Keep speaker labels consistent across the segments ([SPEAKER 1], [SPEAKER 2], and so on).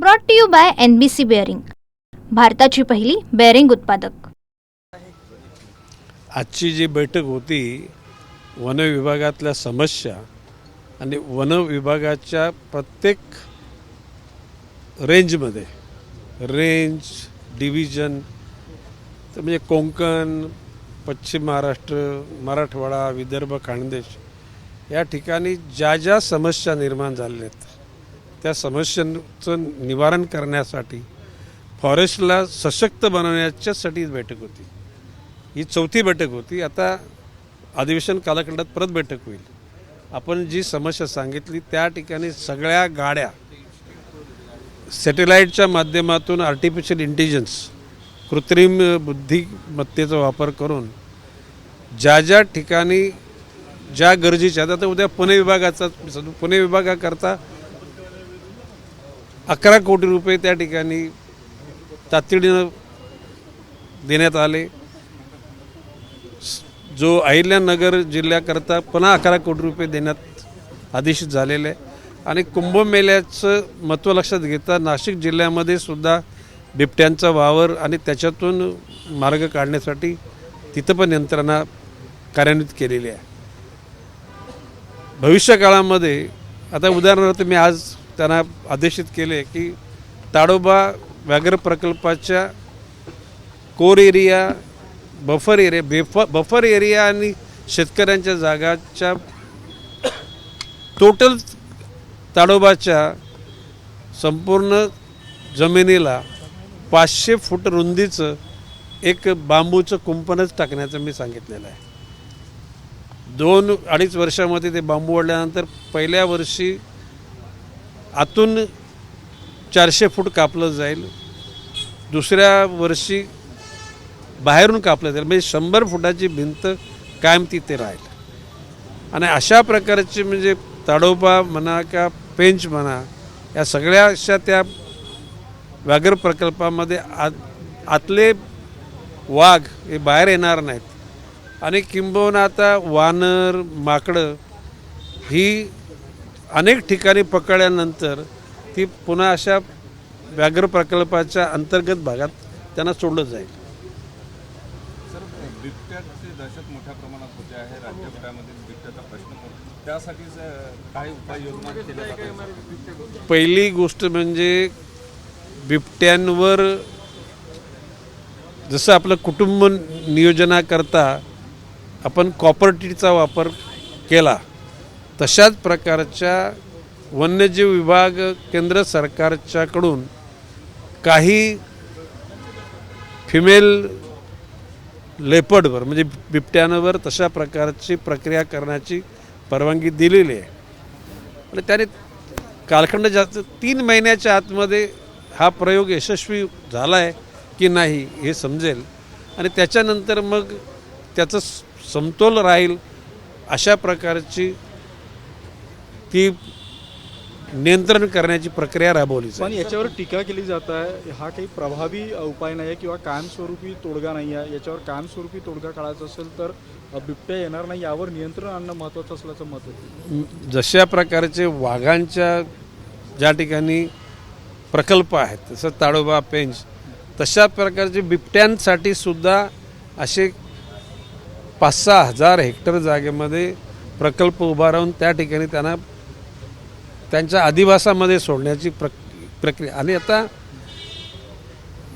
[SPEAKER 1] Brought to you by N B C bearing भारताची पहिली bearing उत्पादक.
[SPEAKER 2] आजची जी बैठक होती वन विभागातल्या समस्या आणि वन विभागाच्या प्रत्येक रेंजमध्ये रेंज डिव्हिजन तर म्हणजे कोंकण पश्चिम महाराष्ट्र मराठवाडा विदर्भ खानदेश या ठिकाणी ज्या ज्या समस्या निर्माण झालेल्या आहेत त्या समस्यांचं निवारण करण्यासाठी फॉरेस्टला सशक्त बनवण्याच्यासाठी बैठक होती. ही चौथी बैठक होती. आता अधिवेशन कालखंडात परत बैठक होईल. आपण जी समस्या सांगितली त्या ठिकाणी सगळ्या गाड्या सॅटेलाईटच्या माध्यमातून आर्टिफिशियल इंटेलिजन्स कृत्रिम बुद्धिमत्तेचा वापर करून ज्या ज्या ठिकाणी ज्या गरजेच्या आता उद्या पुणे विभागाचा पुणे विभागाकरता अकरा कोटी रुपये त्या ठिकाणी तातडीनं देण्यात आले. जो अहिल्यानगर जिल्ह्याकरता पुन्हा अकरा कोटी रुपये देण्यात आदेशित झालेले आहे. आणि कुंभमेळ्याचं महत्त्व लक्षात घेता नाशिक जिल्ह्यामध्ये सुद्धा बिबट्यांचा वावर आणि त्याच्यातून मार्ग काढण्यासाठी तिथं पण यंत्रणा कार्यान्वित केलेली आहे. भविष्यकाळामध्ये आता उदाहरणार्थ मी आज त्यांना आदेशित केले की ताडोबा व्याघ्र प्रकल्पाच्या core area buffer area buff buffer area आणि शेतकऱ्यांच्या जागाच्या टोटल ताडोबाच्या संपूर्ण जमिनीला पाचशे फूट रुंदीचं एक बांबूचं कुंपणच टाकण्याचं मी सांगितलेलं आहे. दोन अडीच वर्षामध्ये ते बांबू वाढल्यानंतर पहिल्या वर्षी आतून चारशे फूट कापलं जाईल. दुसऱ्या वर्षी बाहेरून कापलं जाईल. म्हणजे शंभर फुटाची भिंत कायम तिथे राहील. आणि अशा प्रकारचे म्हणजे ताडोबा म्हणा का पेंच म्हणा या सगळ्या अशा त्या व्याघ्र प्रकल्पामध्ये आत आतले वाघ हे बाहेर येणार नाहीत. आणि किंबहुना आता वानर माकडं ही अनेक ठिकाणी पकडल्यानंतर ती पुन्हा अशा व्याघ्र प्रकल्पाच्या अंतर्गत भागात त्यांना सोडलं जाईल.
[SPEAKER 3] सर बिबट्याची दहशत मोठ्या प्रमाणात होते आहे. राज्यभरामध्ये बिबट्याचा प्रश्न मोठा त्यासाठीच अ, काही उपाययोजना केल्या जात आहेत
[SPEAKER 2] पहिली गोष्ट म्हणजे बिबट्यांवर जसं आपलं कुटुंब नियोजनाकरता आपण कॉपर्टीचा वापर केला तशाच प्रकारच्या वन्यजीव विभाग केंद्र सरकारच्याकडून काही फिमेल लेपर्डवर म्हणजे बिबट्यांवर तशा प्रकारची प्रक्रिया करण्याची परवानगी दिलेली आहे. आणि त्याने कालखंड जास्त तीन महिन्याच्या आतमध्ये हा प्रयोग यशस्वी झाला आहे की नाही हे समजेल. आणि त्याच्यानंतर मग त्याचं समतोल राहील अशा प्रकारची ती नियंत्रण करण्याची प्रक्रिया राबवली
[SPEAKER 4] पण
[SPEAKER 2] जाईल
[SPEAKER 4] याच्यावर टीका केली जात आहे. हा काही प्रभावी उपाय नाही आहे किंवा कायमस्वरूपी तोडगा नाही आहे. याच्यावर कायमस्वरूपी तोडगा काढायचा असेल तर बिबट्या येणार नाही. यावर नियंत्रण आणणं महत्त्वाचं असल्याचं मत होतं
[SPEAKER 2] जशा प्रकारचे वाघांच्या ज्या ठिकाणी प्रकल्प आहेत जसं ताडोबा पेंच तशा प्रकारचे बिबट्यांसाठी सुद्धा असे पाच सहा हजार हेक्टर जागेमध्ये प्रकल्प उभा राहून त्या ठिकाणी त्यांना त्यांच्या अधिवासामध्ये सोडण्याची प्रक प्रक्रिया. आणि आता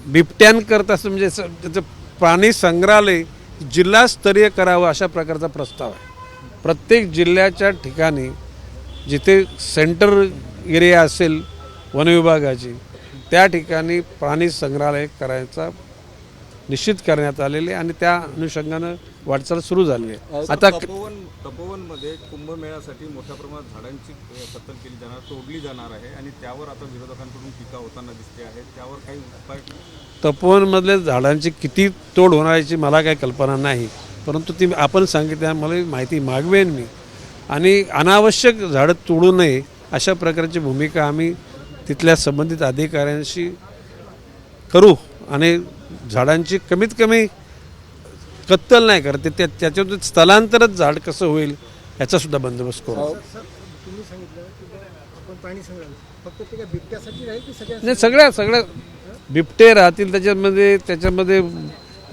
[SPEAKER 2] बिबट्यांकरता असं म्हणजे असं त्याचं प्राणी संग्रहालय जिल्हास्तरीय करावं अशा प्रकारचा प्रस्ताव आहे. प्रत्येक जिल्ह्याच्या ठिकाणी जिथे सेंटर एरिया असेल वनविभागाची त्या ठिकाणी प्राणी संग्रहालय करायचा निश्चित करण्यात आलेले आणि त्या अनुषंगानं वाटचाल सुरू झाली आहे. आता
[SPEAKER 3] तपोवन तपोवनमध्ये कुंभमेळ्यासाठी मोठ्या प्रमाणात झाडांची कत्तल केली जाणार तोडली जाणार आहे आणि त्यावर आता विरोधकांकडून टीका होताना दिसते आहे. त्यावर काही उपाय
[SPEAKER 2] तपोवनमधल्या झाडांची किती तोड होणार याची मला काही कल्पना नाही परंतु ती आपण सांगितल्या मला माहिती मागवेन मी. आणि अनावश्यक झाडं तोडू नये अशा प्रकारची भूमिका आम्ही तिथल्या संबंधित अधिकाऱ्यांशी करू आणि झाडांची कमीत कमी कत्तल नाही करत त्या त्याच्यातून स्थलांतरच झाड कसं होईल याचा सुद्धा बंदोबस्त करू.
[SPEAKER 5] सगळ्या
[SPEAKER 2] नाही सगळ्या सगळ्या बिबटे राहतील त्याच्यामध्ये त्याच्यामध्ये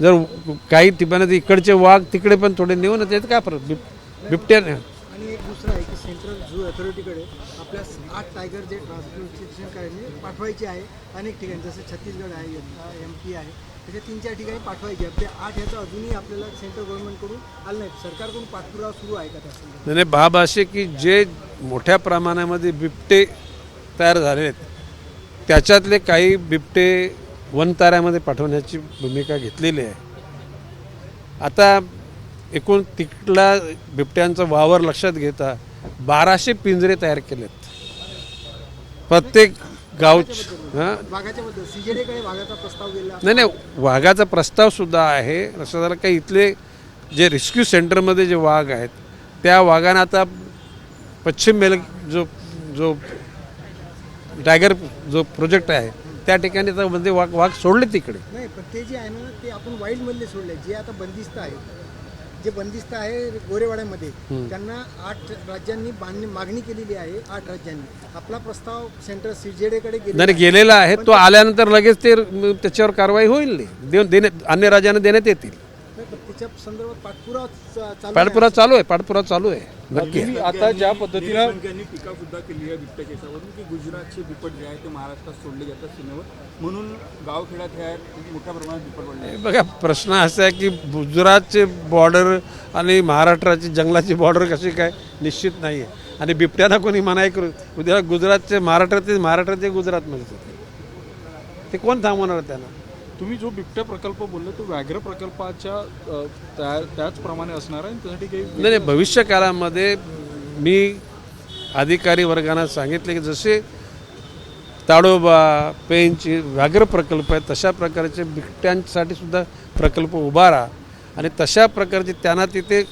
[SPEAKER 2] जर काही ठिकाणी इकडचे वाघ तिकडे पण थोडे नेऊ ना त्यात काय फरक? बिब बिबट्याने
[SPEAKER 5] आणि एक दुसरं आहे की सेंट्रल झू अथॉरिटीकडे आपल्या आठ टायगर जे ट्रान्सपोर्टेशन पाठवायचे आहे. अनेक ठिकाणी जसं छत्तीसगड आहे एम पी आहे. त्याच्या तीन चार ठिकाणी पाठवायचे ते आठ ह्याचं अजूनही आपल्याला सेंट्रल गव्हर्नमेंटकडून आलं नाही. सरकारकडून पाठपुरावा सुरू आहे का त्या संदर्भात?
[SPEAKER 2] बाब असे की जे मोठ्या प्रमाणामध्ये बिबटे तयार झाले आहेत त्याच्यातले काही बिबटे वनताऱ्यामध्ये पाठवण्याची भूमिका घेतलेली आहे. आता एकूण तिकडला बिबट्यांचा वावर लक्षात घेता बाराशे पिंजरे तयार केलेत. प्रत्येक गाव हां? नाही नाही वाघाचा प्रस्ताव सुद्धा आहे. असं झालं का इथले जे रेस्क्यू सेंटरमध्ये जे वाघ आहेत त्या वाघांना आता पश्चिम मेल जो जो टायगर जो प्रोजेक्ट आहे त्या ठिकाणी आता मध्ये वाघ वाघ सोडले तिकडे.
[SPEAKER 5] नाही पण ते जे आहे ना ते आपण वाईल्डमधले सोडले. जे आता बंदिस्त आहे जे बंदिस्त आहे गोरेवाड्यामध्ये त्यांना आठ राज्यांनी बांधणी मागणी केलेली आहे आठ राज्यांनी. आपला प्रस्ताव सेंटर सीजेडीकडे
[SPEAKER 2] नाही गेलेला आहे. तो आल्यानंतर लगेच ते त्याच्यावर कारवाई होईल. नाही देऊन देणे अन्य राज्यांना देण्यात येतील.
[SPEAKER 5] त्याच्या संदर्भात पाठपुरावा चा- चालू आहे.
[SPEAKER 2] पाठपुरावा चालू आहे. नक्की.
[SPEAKER 4] तुम्ही आता ज्या पद्धतीनं
[SPEAKER 6] त्यांनी टीका सुद्धा केली आहे बिबट्या केसावरून की गुजरातचे बिपट जे आहे ते महाराष्ट्रात सोडले जातात सीमेवर म्हणून गावखेड्यात हे मोठ्या प्रमाणात बिपट पडले
[SPEAKER 2] बघा प्रश्न असा आहे की गुजरातचे बॉर्डर आणि महाराष्ट्राची जंगलाची बॉर्डर कशी काय? निश्चित नाही आहे आणि बिबट्याला कोणी मनाई करू? उद्या गुजरातचे महाराष्ट्राचे महाराष्ट्राचे गुजरातमध्ये. ते कोण थांबवणार त्यांना?
[SPEAKER 4] तुम्ही जो बिबट्या प्रकल्प बोलले तो व्याघ्र प्रकल्पाच्या त्या- त्याचप्रमाणे असणार आहे आणि त्यासाठी काही
[SPEAKER 2] नाही नाही भविष्य काळामध्ये मी अधिकारी वर्गांना सांगितले की जसे ताडोबा पेनचे व्याघ्र प्रकल्प आहेत तशा प्रकारचे बिबट्यांसाठी सुद्धा प्रकल्प उभारा आणि तशा प्रकारचे त्यांना तिथे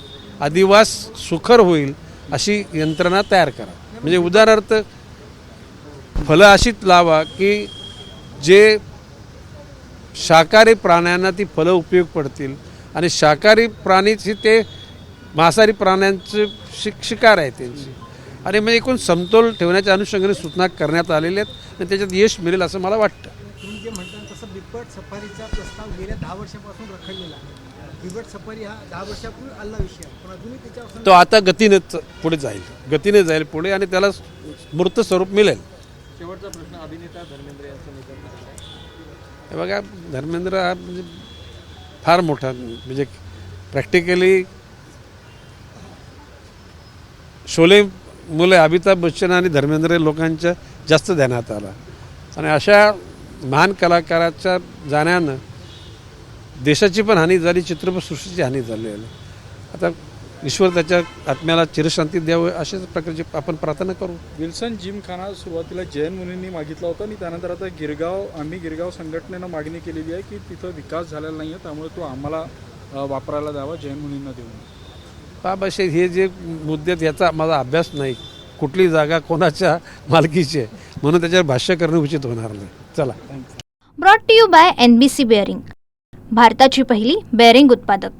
[SPEAKER 2] अधिवास सुखर होईल अशी यंत्रणा तयार करा. म्हणजे उदाहरणार्थ फलं अशीच लावा की जे शाकाहारी प्राण्यांना ती फलं उपयोग पडतील. आणि शाकाहारी प्राणीची ते मांसाहारी प्राण्यांचे शिक शिकार आहे त्यांची. आणि म्हणजे एकूण समतोल ठेवण्याच्या अनुषंगाने सूचना करण्यात आलेल्या आहेत आणि त्याच्यात यश मिळेल असं मला वाटतं.
[SPEAKER 5] तुम्ही जे म्हणता तसं बिबट सफारीचा प्रस्ताव गेल्या दहा वर्षापासून रखडलेला आहे. बिबट सफारी हा दहा वर्षापूर्वी आला विषय आहे. पण अजूनही त्याच्यावर
[SPEAKER 2] तो आता गतीने पुढे जाईल. गतीने जाईल पुढे आणि त्याला मूर्त स्वरूप मिळेल.
[SPEAKER 6] शेवटचा प्रश्न अभिनेता धर्मेंद्र यांचं निधन.
[SPEAKER 2] हे बघा धर्मेंद्र हा म्हणजे फार मोठा म्हणजे प्रॅक्टिकली शोले मुले अमिताभ बच्चन आणि धर्मेंद्र लोकांच्या जास्त ध्यानात आला. आणि अशा महान कलाकाराच्या जाण्यानं देशाची पण हानी झाली चित्रपटसृष्टीची हानी झाली. आहे आता ईश्वर त्याच्या आत्म्याला चिरशांती द्यावं अशाच प्रकारची आपण प्रार्थना करू.
[SPEAKER 4] विल्सन जिमखाना सुरुवातीला जैन मुनींनी मागितला होता आणि त्यानंतर आता गिरगाव आम्ही गिरगाव संघटनेनं मागणी केलेली आहे की तिथं विकास झालेला नाही आहे त्यामुळे तो आम्हाला वापरायला द्यावा जैन मुनींना देऊन.
[SPEAKER 2] बाब असे हे जे मुद्दे आहेत याचा माझा अभ्यास नाही. कुठली जागा कोणाच्या मालकीची आहे? म्हणून त्याच्यावर भाष्य करणं उचित होणार नाही. चला.
[SPEAKER 1] Brought to you by N B C bearing भारताची पहिली बेअरिंग उत्पादक.